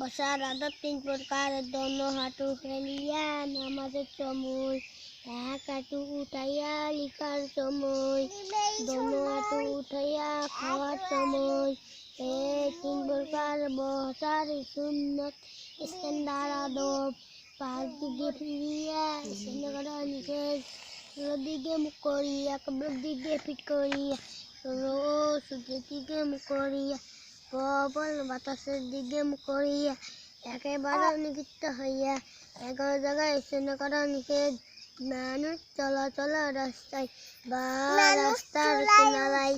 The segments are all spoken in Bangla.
বসার আদব তিন প্রকার। দোন হাঁটু ফেলিয়া নামাজের সময়, এক হাঁটু উঠাইয়া লিখার সময়, দোন হাঁটু উঠাইয়া খাওয়ার সময়। এই তিন প্রকার বসার সুন্নত স্ট্যান্ডার আদব। পাঁচ দিকে ফিরিয়া স্ট্যান্ড করা নিষেধ। দিকে মুখ করিয়া কবর দিকে ফিট করিয়া, রোজ দিকে মুখ করিয়া প্রবল বাতাসের দিকে মুখ করিয়া একেবারে নিকৃষ্ট হইয়া এগারো জায়গায় স্নান করা নিষেধ। মানুষ চলাচল রাস্তায় বা রাস্তার কিনারায়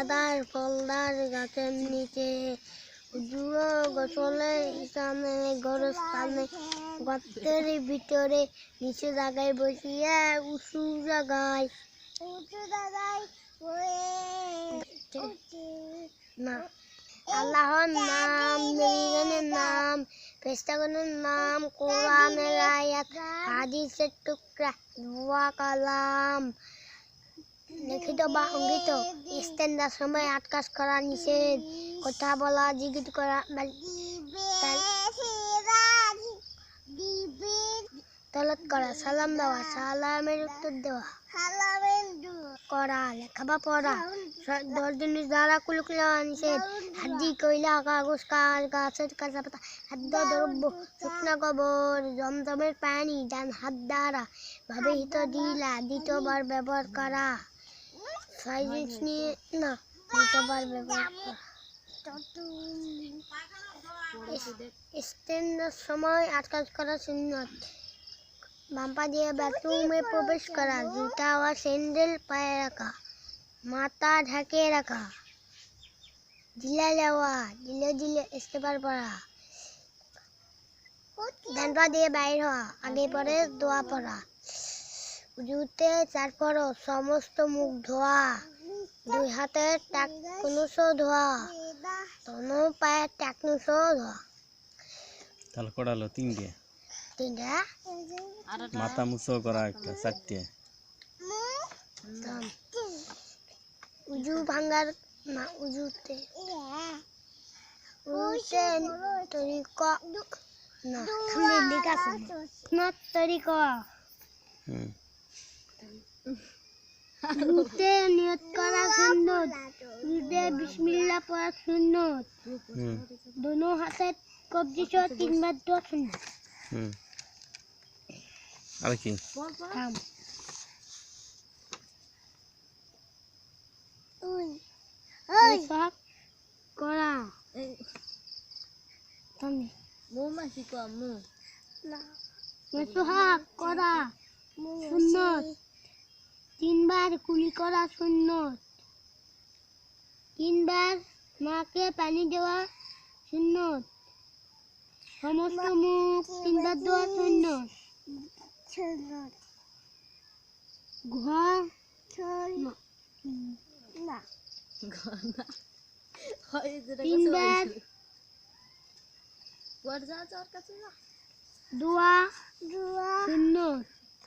আদার ফলদার গাছের নিচে উজুও গোসলে স্থানে গরস্থানে গর্তের ভিতরে নিচু জায়গায় বসিয়া উঁচু জায়গায় উঁচু জায়গায় না। আল্লাহর নাম নবীগণের নাম ফেরেশতাগণের নাম কোরআনের আয়াত হাদিসের টুকরা দোয়া কালাম লিখিত বা অঙ্কিত স্ট্যান্ডার সময় আটকাশ করা নিষেধ কথা বলা জিজ্ঞেস করা তলত করা সালাম দেওয়া সালামের উত্তর দেওয়া করা লেখা বা পড়া জিনিস দ্বারা কুলকুলা নিষেধ। হাড্ডি কইলা কাগজ কাজ গাছের কাঁচা পাতা দ্রব্য, শুকনা গোবর জমজমের পানি, ডান হাত দ্বারা ভাবে হিত দিলা দ্বিতীয়বার ব্যবহার করা। জিনিস নিয়ে, না, দ্বিতীয়বার ব্যবহার করা। সময় আটকাজ করা সুন্নত। বাম্পা দিয়ে বাথরুমে প্রবেশ করা, জুতা ও স্যান্ডেল পায়ে রাখা। মাথা ঢাকে রাখা। ঢিলা যাওয়া দিলে দিলে ইস্তেফার পড়া। ডান পা দিয়ে বাইর হওয়া আগে পরে দোয়া পড়া। জুতে চার পরো সমস্ত মুখ ধোয়া। দুই হাতে টাকনুসো ধোয়া। দোনো পায়ে টাকনুসো ধোয়া। তাহলে করালো তিনটে। তিনটা? মাথা মুছো করা একটা চারটে। উজু ভাঙ্গার না উজুতে। উজুতে তরিক না সামনে লেখা আছে। না তরিক। উজুতে নিয়ত করা সুন্নত। উজুতে বিসমিল্লাহ পড়া সুন্নত। দোনো হাতে কবজি সহ তিনবার দোয়া সুন্নত। হুম। আর কি? সব করা থামে মৌমাছি কম মৌ মেসোহাগ করা সুন্নত তিনবার কুলি করা সুন্নত তিনবার নাকে পানি দেওয়া সুন্নত সমস্ত মুখ তিনবার দেওয়া সুন্নত ঘর না তিনবার গড় যা যাওয়ার কাছে না দোয়া সুন্নত